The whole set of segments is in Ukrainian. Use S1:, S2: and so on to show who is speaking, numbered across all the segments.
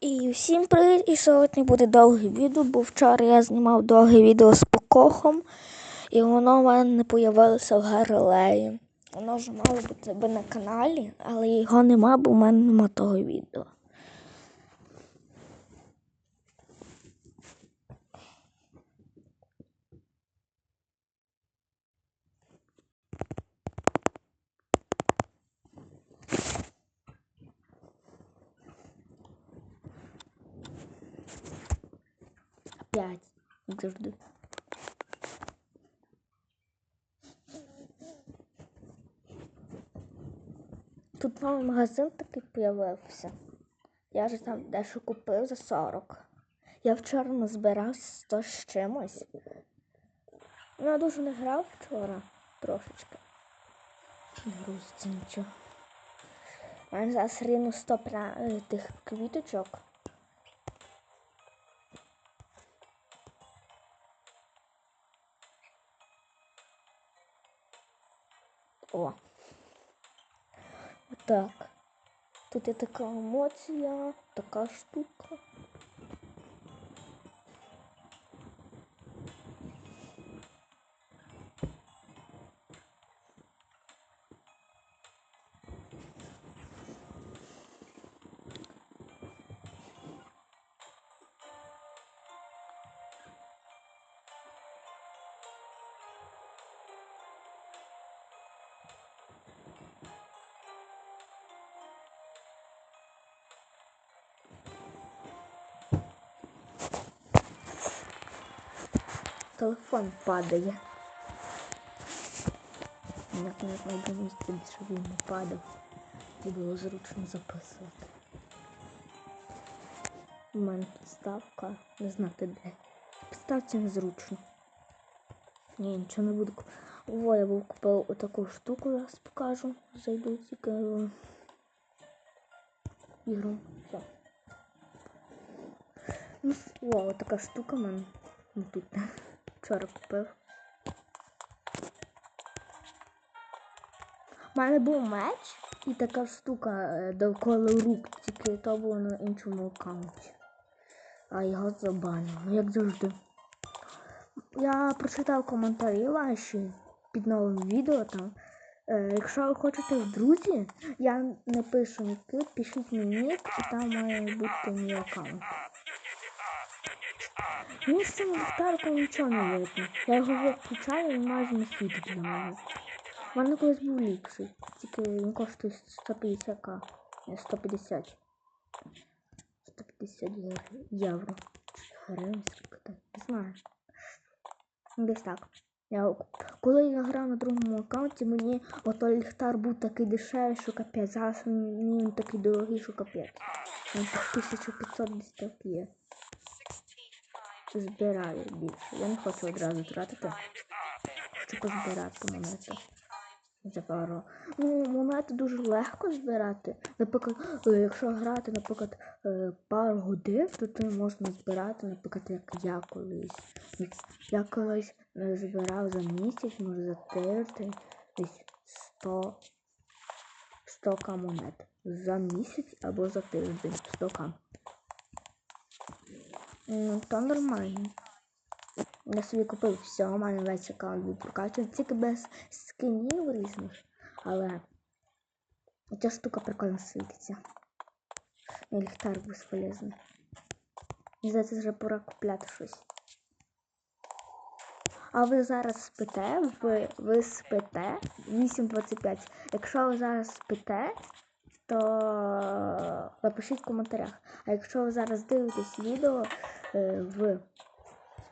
S1: І всім привіт! І сьогодні буде довге відео, бо вчора я знімав довге відео з покохом, і воно в мене не появилося в Галилеї. Воно ж мало бути на каналі, але його нема, бо в мене нема того відео. П'ять, як завжди. Тут новий магазин такий появився. Я ж там дещо купив за 40. Я вчора назбирав 100 з чимось. Ну, я дуже не грав вчора трошечки. Не грузиться нічого. У мене зараз рівно 100 пра... е, тих квіточок. О. Так. Тут є така емоція, така штука. Телефон падає. Як не знайду місце, щоб він не падав. І було зручно записувати. У мене підставка, не знати де. Підставці незручно. Ні, нічого не буду. куп- О, я був купив отаку штуку, зараз покажу. Зайду тільки в ігру. Все. Ну, о, така штука в мене. Ну, тут вчора купив. У мене був меч і така штука е, довкола рук, тільки то було на іншому аккаунті. А його забанили, як завжди. Я прочитав коментарі ваші під новим відео там. Е, якщо ви хочете в друзі, я не пишу нікуди, пишіть мені нік, і там має бути мій аккаунт. Мені з цим ліхтариком нічого не видно. Я його виключаю і майже не світить для мене. У мене колись був ліпший, тільки він коштує 150к. 150. 150 євро. Гривень, скільки там, не знаю. Десь так. Я, коли я грав на другому аккаунті, мені отой ліхтар був такий дешевий, що капець. Зараз мені він такий дорогий, що капець. Він 1500 десь так є. Збираю більше. Я не хочу одразу тратити. Хочу позбирати монети. За пару. Ну, монети дуже легко збирати. Наприклад, е, якщо грати, наприклад, е, пару годин, то ти можна збирати, наприклад, як я колись. Я колись е, збирав за місяць, може за тиждень, десь 100 100 к монет. За місяць або за тиждень 100 к. Ну, то нормально. Я собі купив все, у мене весь аккаунт був прокачаний, тільки без скинів різних. Але ця штука прикольно світиться. І ліхтар безполезний. Здається, вже пора купляти щось. А ви зараз спите, ви, ви спите 8.25. Якщо ви зараз спите, то напишіть в коментарях. А якщо ви зараз дивитесь відео е, в.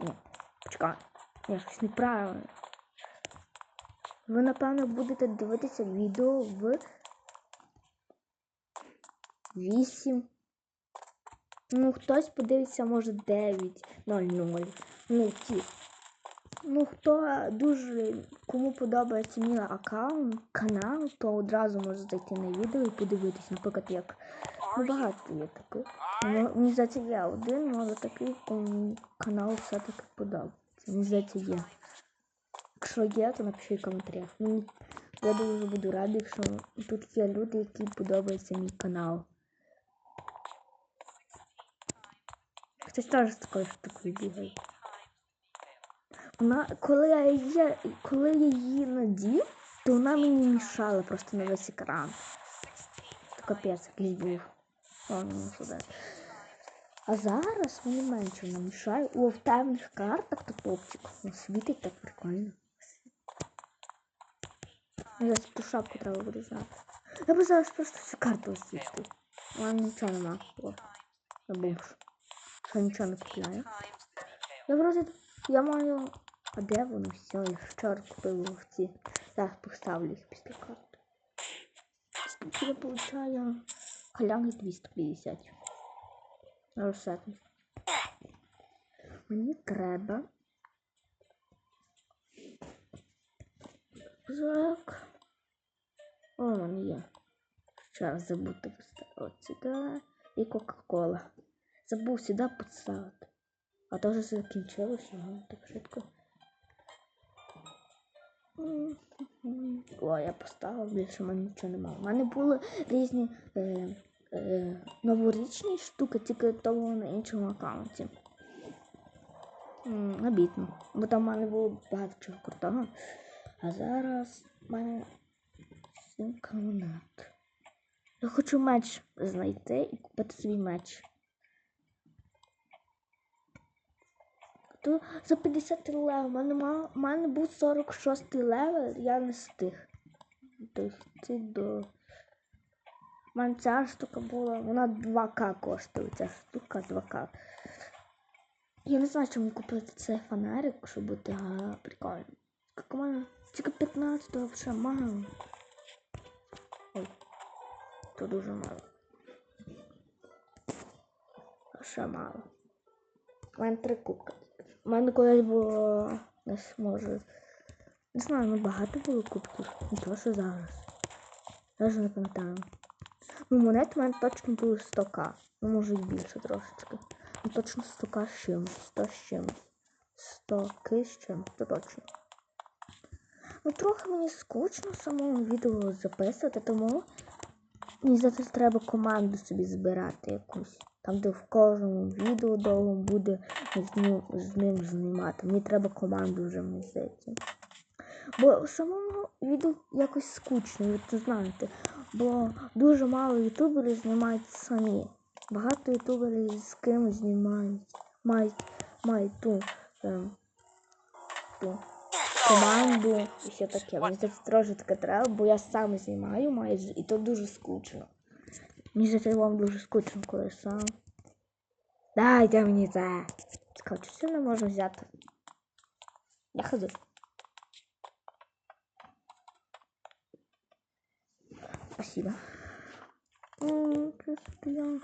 S1: Ні, почекай. Ні, щось неправильно. Ви, напевно, будете дивитися відео в 8. Ну, хтось подивиться, може 9.00. Ну, ті. Ну, хто дуже кому подобається мій аккаунт, канал, то одразу може зайти на відео і подивитись, наприклад, як багато є таких. Ну, Мені здається, є один, але такий канал все-таки подобається. Мені здається, є. Якщо є, то напишіть в коментарях. Ну, я дуже буду радий, якщо тут є люди, які подобається мій канал. Хтось теж такою штукою бігає. Вона, коли я її, коли я її надів, то вона мені мішала просто на весь екран. Капець якийсь був. О, ну сюди. А зараз мені менше вона мішає. О, в темних картах то топчик. О, світить так прикольно. Ну, Я ту шапку треба зняти. Я б зараз просто всю карту освітлю. У мене нічого нема. О, забув. Що нічого не купляю. Я вроде, я маю. А де вони все? Я вчора купив вовці. Зараз поставлю їх після карти. Скільки я получаю? Халяги 250. Розсетно. Мені треба. Так. О, у є. Ще раз забути поставити. Сюди. І Кока-Кола. Забув сюди поставити. А то вже закінчилося, ага, так швидко. О, я поставив, більше в мене нічого немає. У мене були різні е, е, новорічні штуки, тільки то було на іншому аккаунті. Обідно. Бо там в мене було багато чого крутого. А зараз в мене сім монет. Я хочу меч знайти і купити свій меч. То за 50 левел. У мене, ма- у мене був 46 левел, я не встиг. Дойти до. У мене ця штука була, вона 2К коштує, ця штука 2К. Я не знаю, чому купити цей фонарик, щоб бути а, прикольно. Як у мене тільки 15 то взагалі мало. Ой, то дуже мало. Ще мало. У мене три кубка. У мене колись було десь може. Не знаю, багато було кубків. Не то, що зараз. Вже не пам'ятаю. Ну, монет у мене точно було 100к. Ну, може і більше трошечки. Ну точно 100к з чимось. 100 з чимось. 100 ки з чимось, то точно. Ну, трохи мені скучно самому відео записувати, тому мені зараз треба команду собі збирати якусь. Там, де в кожному відео довго буде з ним, з ним знімати. Мені треба команду вже мені здається. Бо самому відео якось скучно, ви це знаєте. Бо дуже мало ютуберів знімають самі. Багато ютуберів з ким знімають. Мають, мають ту, ем, ту команду і все таке. Мені здається, трошки таке треба, бо я сам знімаю майже, і то дуже скучно. Мені здається, вам дуже скучно, коли сам. Дайте мені це. Чи все не можна взяти? Я ходжу. Спасибо. Я.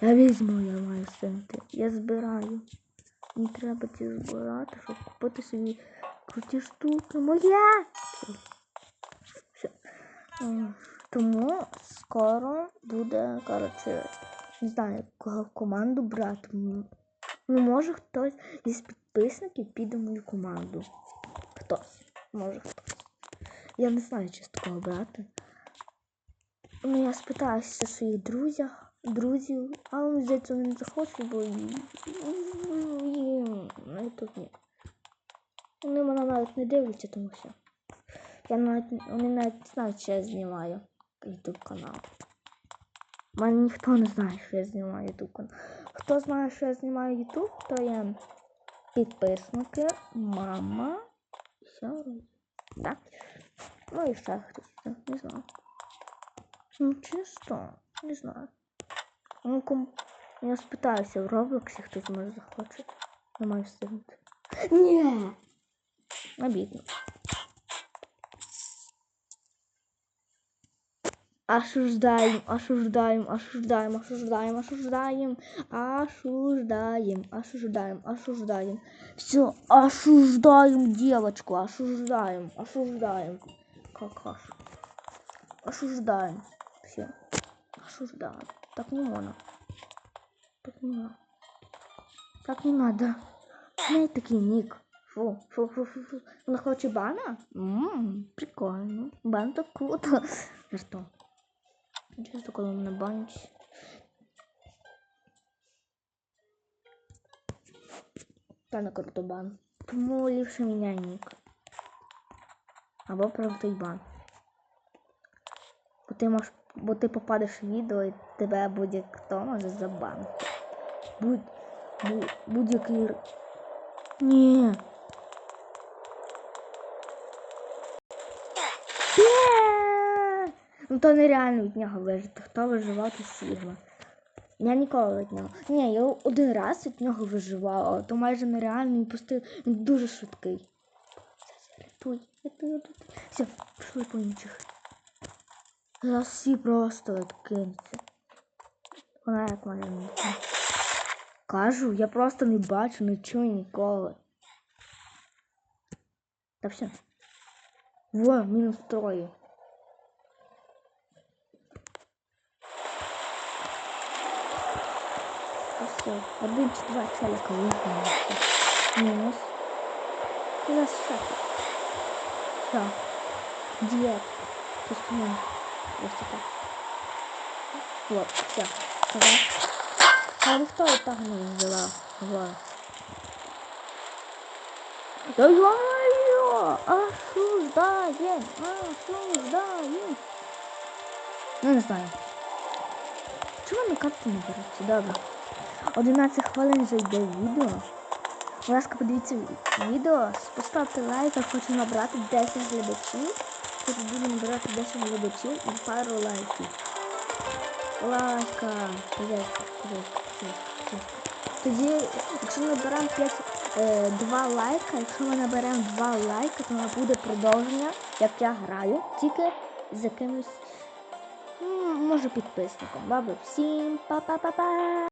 S1: Я візьму, я маю синти. Я збираю. Мені треба ці збирати, щоб купити собі круті штуки. Моя! Все. Тому скоро буде, коротше, не знаю, кого в команду брати. Ну, може хтось із підписників піде в мою команду. Хтось. Може хтось. Я не знаю, чи з такого брати. Ну, я спитаюся своїх друзів, друзів, але мені здається, вони не захочуть, бо ну, тут ні. Вони мене навіть не дивляться, тому що. Я навіть, вони навіть не знають, що я знімаю YouTube канал. У мене ніхто не знає, що я знімаю YouTube канал. Хто знає, що я знімаю YouTube, то є підписники, мама. і Все. Так. Ну і ще хтось. Не знаю. Ну, чисто, не знаю. Ну, ком... Я спитаюся в Роблоксі, хтось може захоче. Не маю встигнути. Ні! Обідно. Осуждаем, осуждаем, осуждаем, осуждаем, осуждаем, осуждаем, осуждаем, осуждаем. Все, осуждаем девочку, осуждаем, осуждаем. Как аж? Осуждаем. Все. Осуждаем. Так не можно. Так не надо. Так не надо. Не такий нік. Фу, фу, фу, фу, фу. Вона хоче бана? Ммм, прикольно. Бан так круто. За що? Часто, коли мене банять. Та не круто бан. Тому ліпше міняй нік. Або прилетить бан. Ти можеш, бо ти попадеш в відео і тебе будь-хто може забанити. Будь, будь, будь-який... Ні. Ну то нереально від нього вижити. Хто виживав, то Сігма. Я ніколи від нього. Ні, я один раз від нього виживала, то майже нереально він пустив. Він дуже швидкий. Рятуй, рятуй, рятуй. Все, пішли по інших. Зараз всі просто відкинуться. Вона як маленька. Кажу, я просто не бачу, не чую ніколи. Та все. Во, мінус троє. Ну все, один чи два челика вигнали. Мінус. Зараз ще. Все. Дієт. Пустимо. Ось. Вот, все. А ніхто і так не вживав. Вот. Да ё-моё! Осуждаем! Осуждаем! Ну, не знаю. Чого на карту не береться? Добре. 11 хвилин вже йде відео. Будь ласка, подивіться відео, поставте лайк, я хочу набрати 10 глядачів. Хочу буду набирати 10 глядачів і пару лайків. Лайка. Пожалуйста, пожалуйста, пожалуйста. Тоді, якщо ми наберемо 5, е, 2 лайка, якщо ми наберемо 2 лайка, то буде продовження, як я граю, тільки з якимось, може, підписником. Добре, всім па-па-па-па!